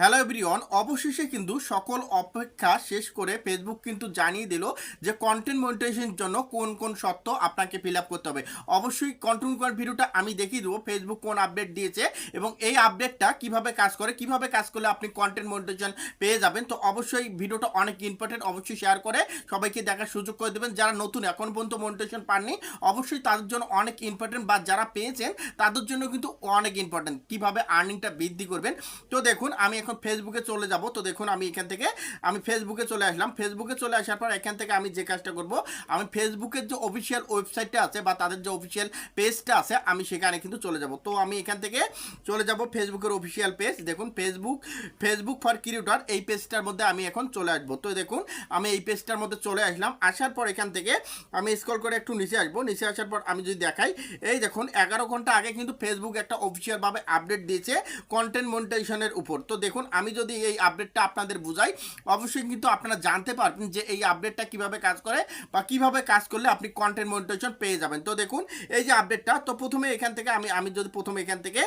Hello everyone, অবশেষে কিন্তু সকল অপেক্ষা শেষ করে ফেসবুক কিন্তু জানিয়ে দিল যে কন্টেন্ট মনিটাইজেশনের জন্য কোন কোন সত্য আপনাকে ফিল করতে হবে। অবশ্যই কন্টেন্ট করার ভিডিওটা আমি দেখিয়ে দেবো ফেসবুক কোন আপডেট দিয়েছে এবং এই আপডেটটা কীভাবে কাজ করে, কীভাবে কাজ করলে আপনি কন্টেন্ট মনিটাইজেশন পেয়ে যাবেন। তো অবশ্যই ভিডিওটা অনেক ইম্পর্টেন্ট অবশ্যই শেয়ার করে সবাইকে দেখার সুযোগ করে দেবেন। যারা নতুন এখন পর্যন্ত মনিটাইজেশন পাননি, অবশ্যই তাদের জন্য অনেক ইম্পর্টেন্ট বা যারা পেয়েছেন, তাদের জন্য কিন্তু অনেক ইম্পর্টেন্ট কীভাবে আর্নিংটা বৃদ্ধি করবেন? তো দেখুন, আমি এখন ফেসবুকে চলে যাব। তো দেখুন, আমি এখান থেকে, আমি ফেসবুকে চলে আসলাম। ফেসবুকে চলে আসার পর এখান থেকে আমি যে কাজটা করব, আমি ফেসবুকের যে অফিসিয়াল ওয়েবসাইটটা আছে বা তাদের যে অফিসিয়াল পেজটা আছে, আমি সেখানে কিন্তু চলে যাব। তো আমি এখান থেকে চলে যাব ফেসবুকের অফিসিয়াল পেজ দেখুন ফেসবুক ফেসবুক ফর ক্রিয়েটর এই পেজটার মধ্যে আমি এখন চলে আসব। তো দেখুন, আমি এই পেজটার মধ্যে চলে আসলাম। আসার পর এখান থেকে আমি স্ক্রল করে একটু নিচে আসব। নিচে আসার পর আমি যদি দেখাই, এই দেখুন, এগারো ঘণ্টা আগে কিন্তু ফেসবুক একটা অফিসিয়ালভাবে আপডেট দিয়েছে কন্টেন্ট মনিটাইজেশনের উপর। তো দেখুন আমি যদি এই আপডেটটা আপনাদের বুঝাই, অবশ্যই কিন্তু আপনারা জানতে পারবেন যে এই আপডেটটা কীভাবে কাজ করে বা কীভাবে কাজ করলে আপনি কন্টেন্ট মনিটাইজেশন পেয়ে যাবেন। তো দেখুন, এই যে আপডেটটা তো প্রথমে এখান থেকে আমি আমি যদি প্রথমে এখান থেকে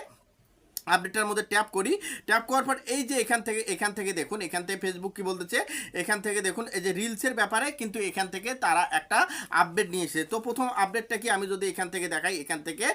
আপডেটটার মধ্যে ট্যাপ করি ট্যাপ করার পর এই যে এখান থেকে এখান থেকে দেখুন এখান থেকে ফেসবুক কি বলতেছে এখান থেকে দেখুন এই যে রিলসের ব্যাপারে কিন্তু এখান থেকে তারা একটা আপডেট নিয়ে এসেছে তো প্রথম আপডেটটা কি আমি যদি এখান থেকে দেখাই এখান থেকে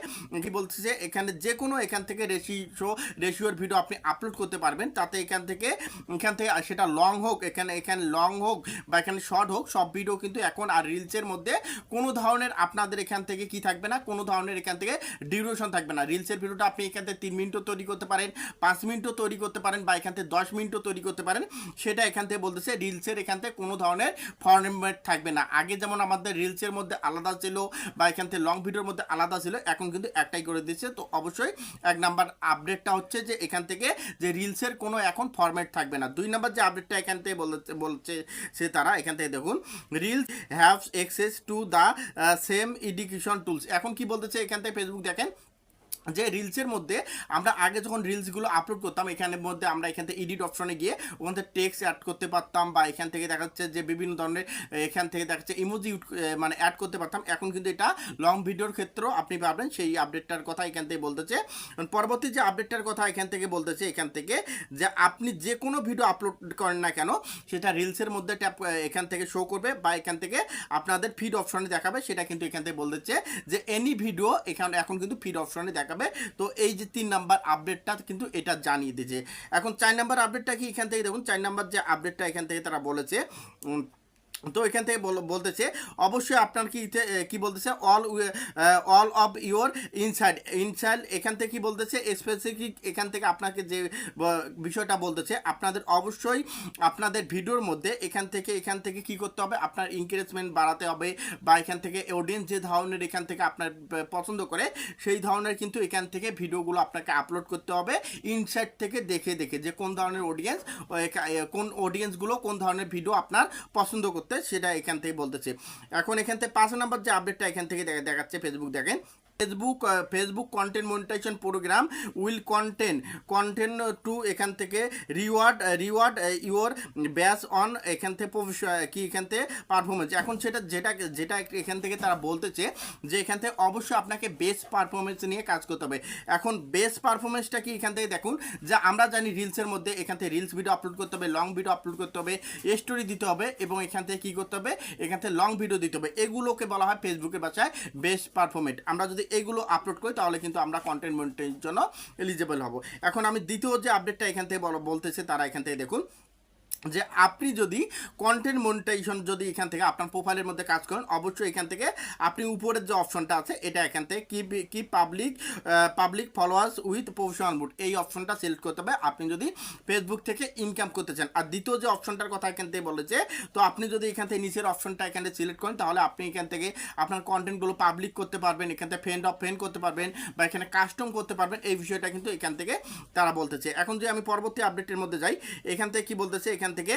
কি বলতেছে এখানে যে কোনো এখান থেকে রেশিও রেশিওর ভিডিও আপনি আপলোড করতে পারবেন তাতে এখান থেকে এখান থেকে সেটা লং হোক এখানে এখানে লং হোক বা এখানে শর্ট হোক সব ভিডিও কিন্তু এখন আর রিলসের মধ্যে কোনো ধরনের আপনাদের এখান থেকে কি থাকবে না কোনো ধরনের এখান থেকে ডিউরেশন থাকবে না রিলসের ভিডিওটা আপনি এখান থেকে তিন মিনিটও তৈরি করতে পারেন, পাঁচ মিনিটও তৈরি করতে পারেন বা এখান থেকে দশ মিনিটও তৈরি করতে পারেন, সেটা এখান থেকে বলতেছে রিলসের এখান থেকে কোনো ধরনের ফরম্যাট থাকবে না। আগে যেমন আমাদের রিলসের মধ্যে আলাদা ছিল বা এখান থেকে লং ভিডিওর মধ্যে আলাদা ছিল, এখন কিন্তু একটাই করে দিচ্ছে। তো অবশ্যই এক নাম্বার আপডেটটা হচ্ছে যে এখান থেকে যে রিলসের কোনো এখন ফরম্যাট থাকবে না। দুই নাম্বার যে আপডেটটা এখান থেকে বলছে সে তারা, এখান থেকে দেখুন reels have access to the same education tools এখন কি বলতেছে? এখান থেকে ফেসবুক দেখেন যে রিলসের মধ্যে আমরা আগে যখন রিলসগুলো আপলোড করতাম এখানের মধ্যে আমরা এখান থেকে এডিট অপশনে গিয়ে ওখান থেকে টেক্সট অ্যাড করতে পারতাম বা এখান থেকে দেখা যাচ্ছে যে বিভিন্ন ধরনের, এখান থেকে দেখা যাচ্ছে ইমোজি মানে অ্যাড করতে পারতাম। এখন কিন্তু এটা লং ভিডিওর ক্ষেত্রেও আপনি পাবেন। সেই আপডেটটার কথা এখান থেকে বলতেছে। পরবর্তী যে আপডেটটার কথা এখান থেকে বলতেছে, এখান থেকে যে আপনি যে কোনো ভিডিও আপলোড করেন না কেন, সেটা রিলসের মধ্যে ট্যাপ এখান থেকে শো করবে বা এখান থেকে আপনাদের ফিড অপশনে দেখাবে। সেটা কিন্তু এখান থেকে বলতেছে যে এনি ভিডিও এখানে, এখন কিন্তু ফিড অপশনে দেখাবে। তো এই যে তিন নাম্বার আপডেটটা কিন্তু এটা জানিয়ে দিয়েছে। এখন চার নাম্বার আপডেটটা কি এখান থেকে? দেখুন, চার নাম্বার যে আপডেটটা এখান থেকে তারা বলেছে তো এখান থেকে বল- বলতেছে, অবশ্যই আপনার কি কি বলতেছে? All all of your inside inside এখান থেকে কি বলতেছে? স্পেসিফিক এখান থেকে আপনাকে যে বিষয়টা বলতেছে, আপনাদের অবশ্যই আপনাদের ভিডিওর মধ্যে এখান থেকে এখান থেকে কি করতে হবে? আপনার এনকারেজমেন্ট বাড়াতে হবে বা এখান থেকে অডিয়েন্স যে ধরনের এখান থেকে আপনার পছন্দ করে, সেই ধরনের কিন্তু এখান থেকে ভিডিওগুলো আপনাকে আপলোড করতে হবে। ইনসাইড থেকে দেখে দেখে যে কোন ধরনের অডিয়েন্স কোন অডিয়েন্সগুলো কোন ধরনের ভিডিও আপনার পছন্দ করতে সেটা এখান থেকে বলতেছে। এখন এখান থেকে পাঁচ নাম্বার যে আপডেটটা এখান থেকে দেখা- দেখাচ্ছে ফেসবুক দেখেন। Facebook Facebook content monetisation program will content content to এখান থেকে reward reward your base on এখান থেকে প্রফেস- কি এখান থেকে পারফরমেন্স এখন সেটা, যেটা যেটা এখান থেকে তারা বলতেছে যে এখান থেকে অবশ্যই আপনাকে বেস্ট পারফরমেন্স নিয়ে কাজ করতে হবে। এখন বেস্ট পারফরমেন্সটা কি এখান থেকে দেখুন, যে আমরা জানি রিলসের মধ্যে এখান থেকে রিলস ভিডিও আপলোড করতে হবে লং ভিডিও আপলোড করতে হবে স্টোরি দিতে হবে এবং এখান থেকে কি করতে হবে, এখান থেকে লং ভিডিও দিতে হবে। এগুলোকে বলা হয় ফেসবুকের ভাষায় বেস্ট পারফরমেন্ট আমরা যদি এগুলো আপলোড করি, তাহলে কিন্তু আমরা কন্টেন্ট মনিটের জন্য এলিজেবল হব। এখন আমি দ্বিতীয় যে আপডেটটা এখান থেকে বল- বলতেছে, তারা এখান থেকে দেখুন। যে আপনি যদি কন্টেন্ট মনিটাইজেশন যদি এখান থেকে আপনার প্রোফাইলের মধ্যে কাজ করেন অবশ্যই এখান থেকে আপনি উপরের যে অপশনটা আছে এটা এখান থেকে কি কি public public followers with professional mode এই অপশনটা সিলেক্ট করতে হবে আপনি যদি ফেসবুক থেকে ইনকাম করতে চান আর দ্বিতীয় যে অপশনটার কথা এখান থেকে বলেছে তো আপনি যদি এখান থেকে নিচের অপশনটা এখানে সিলেক্ট করেন তাহলে আপনি এখান থেকে আপনার কন্টেন্টগুলো পাবলিক করতে পারবেন এখান থেকে ফ্রেন্ড অফ ফ্রেন্ড করতে পারবেন বা এখানে কাস্টম করতে পারবেন এই বিষয়টা কিন্তু এখান থেকে তারা বলতেছে এখন যে আমি পরবর্তী আপডেটের মধ্যে যাই এখান থেকে কি বলতেছে এখান থেকে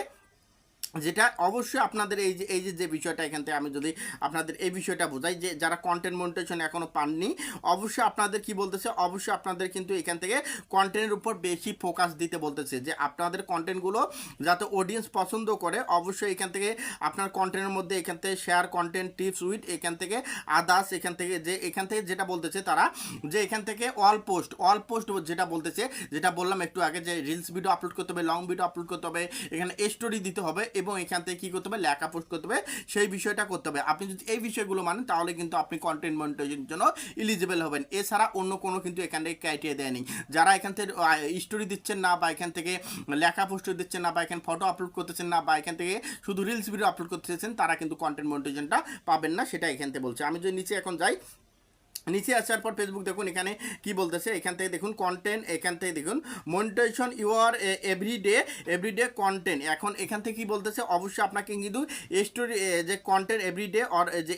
যেটা অবশ্যই আপনাদের এই যে এই যে বিষয়টা এখান থেকে আমি যদি আপনাদের এই বিষয়টা বোঝাই যে, যারা কন্টেন্ট মনিটেশন এখনও পাননি, অবশ্যই আপনাদের কি বলতেছে? অবশ্যই আপনাদের কিন্তু এখান থেকে কন্টেন্টের উপর বেশি ফোকাস দিতে বলতেছে যে, আপনাদের কন্টেন্টগুলো যাতে অডিয়েন্স পছন্দ করে, অবশ্যই এখান থেকে আপনার কন্টেন্টের মধ্যে এখান থেকে শেয়ার কন্টেন্ট টিপস উইথ এখান থেকে আদার্স এখান থেকে যে, এখান থেকে যেটা বলতেছে তারা যে, এখান থেকে অল পোস্ট অল পোস্ট যেটা বলতেছে, যেটা বললাম একটু আগে যে রিলস ভিডিও আপলোড করতে হবে লং ভিডিও আপলোড করতে হবে, এখানে স্টোরি দিতে হবে এবং এখান থেকে কী করতে হবে? লেখা পোস্ট করতে হবে। সেই বিষয়টা করতে হবে। আপনি যদি এই বিষয়গুলো মানেন, তাহলে কিন্তু আপনি কন্টেন্ট মনিটাইজের জন্য ইলিজিবল হবেন। এছাড়া অন্য কোনো কিন্তু এখান থেকে ক্রাইটেরিয়া দেয়নি যারা এখান থেকে স্টোরি দিচ্ছেন না বা এখান থেকে লেখা পোস্ট দিচ্ছেন না বা এখানে ফটো আপলোড করতেছেন না বা এখান থেকে শুধু রিলস ভিডিও আপলোড করতেছেন, তারা কিন্তু কন্টেন্ট মনিটাইজেশনটা পাবেন না, সেটা এখান থেকে বলছে। আমি যদি নিচে এখন যাই নিচে আসার পর ফেসবুক দেখুন, এখানে কি বলতেছে? এখান থেকে দেখুন কন্টেন্ট এখান থেকে দেখুন monetization your everyday everyday content এখন এখান থেকে কি বলতেছে? অবশ্যই আপনাকে কিন্তু স্টোরি যে কন্টেন্ট এভরিডে অর যে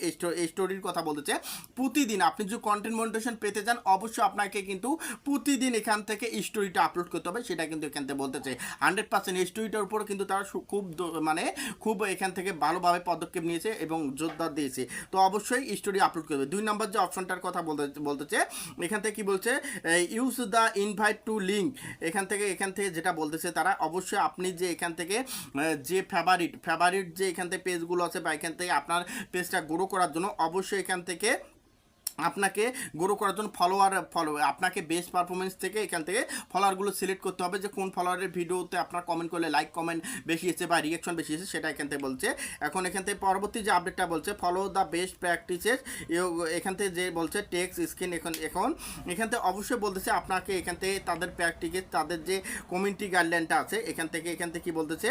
স্টোরির কথা বলতেছে, প্রতিদিন আপনি যদি কন্টেন্ট মনিটাইজেশন পেতে চান, অবশ্যই আপনাকে কিন্তু প্রতিদিন এখান থেকে স্টোরিটা আপলোড করতে হবে, সেটা কিন্তু এখান থেকে বলতেছে। হান্ড্রেড পার্সেন্ট স্টোরিটার উপর কিন্তু তারা খুব মানে খুব এখান থেকে ভালোভাবে পদক্ষেপ নিয়েছে এবং জোরদার দিয়েছে। তো অবশ্যই স্টোরি আপলোড করবে। দুই নম্বর যে অপশনটার কথা বলতে বলতেছে এখান থেকে কি বলছে? Use the invite to link এখান থেকে এখান থেকে যেটা বলতেছে তারা, অবশ্যই আপনি যে এখান থেকে যে ফেভারিট ফেভারিট যে এখান থেকে পেজগুলো আছে বা এখান থেকে আপনার পেজটা গ্রো করার জন্য, অবশ্যই এখান থেকে আপনাকে গ্রো করার জন্য ফলোয়ার ফলো আপনাকে বেস্ট পারফরমেন্স থেকে এখান থেকে ফলোয়ারগুলো সিলেক্ট করতে হবে যে কোন ফলোয়ারের ভিডিওতে আপনার কমেন্ট করলে লাইক কমেন্ট বেশি এসেছে বা রিয়েকশন বেশি এসেছে সেটা এখান থেকে বলছে। এখন এখান থেকে পরবর্তী যে আপডেটটা বলছে ফলো দ্য বেস্ট প্র্যাকটিসেস এখান থেকে যে বলছে টেক্স স্ক্রিন এখন এখন, এখান থেকে অবশ্যই বলতেছে আপনাকে এখান থেকে তাদের প্র্যাকটিসেস তাদের যে কমিউনিটি গাইডলাইনটা আছে, এখান থেকে এখান থেকে কি বলতেছে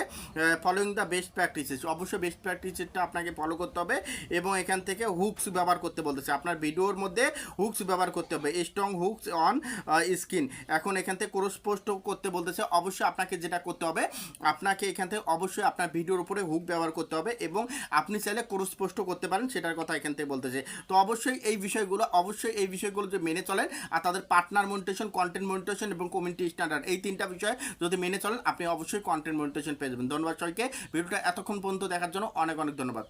ফলোইং দ্য বেস্ট প্র্যাকটিসেস অবশ্যই বেস্ট প্র্যাকটিসেসটা আপনাকে ফলো করতে হবে এবং এখান থেকে হুকস ব্যবহার করতে বলতেছে। আপনার ভিডিওর মধ্যে হুকস ব্যবহার করতে হবে। স্ট্রং হুকস অন স্কিন এখন এখান থেকে ক্রস করতে বলতেছে, অবশ্যই আপনাকে যেটা করতে হবে, আপনাকে এখান থেকে অবশ্যই আপনার ভিডিওর উপরে হুক ব্যবহার করতে হবে এবং আপনি চাইলে ক্রস করতে পারেন, সেটার কথা এখান থেকে বলতেছে। তো অবশ্যই এই বিষয়গুলো, অবশ্যই এই বিষয়গুলো যে মেনে চলেন আর তাদের পার্টনার মনিটেশন কন্টেন্ট মনিটেশন এবং কমিউনিটি স্ট্যান্ডার্ড এই তিনটা বিষয় যদি মেনে চলেন, আপনি অবশ্যই কন্টেন্ট মনিটেশন পেয়ে যাবেন। ধন্যবাদ সবাইকে। ভিডিওটা এতক্ষণ পর্যন্ত দেখার জন্য অনেক অনেক ধন্যবাদ।